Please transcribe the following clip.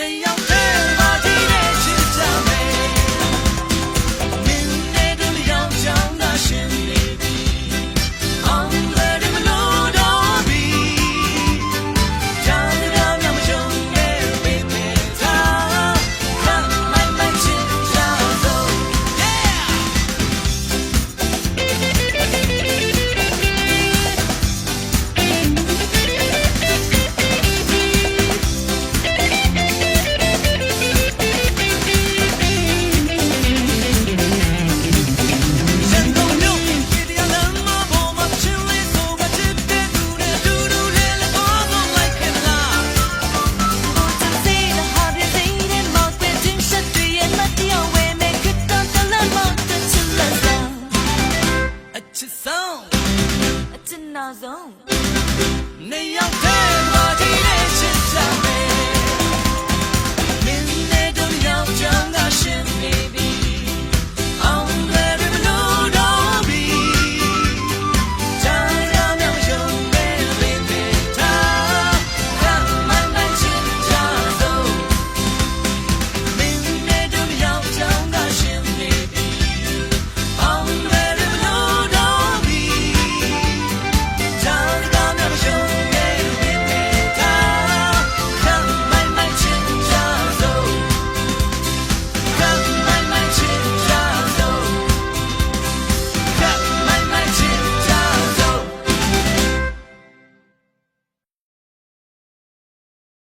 me on ချစ်ဆုံးအချစ်နာဆုံးနေရောက်တဲ့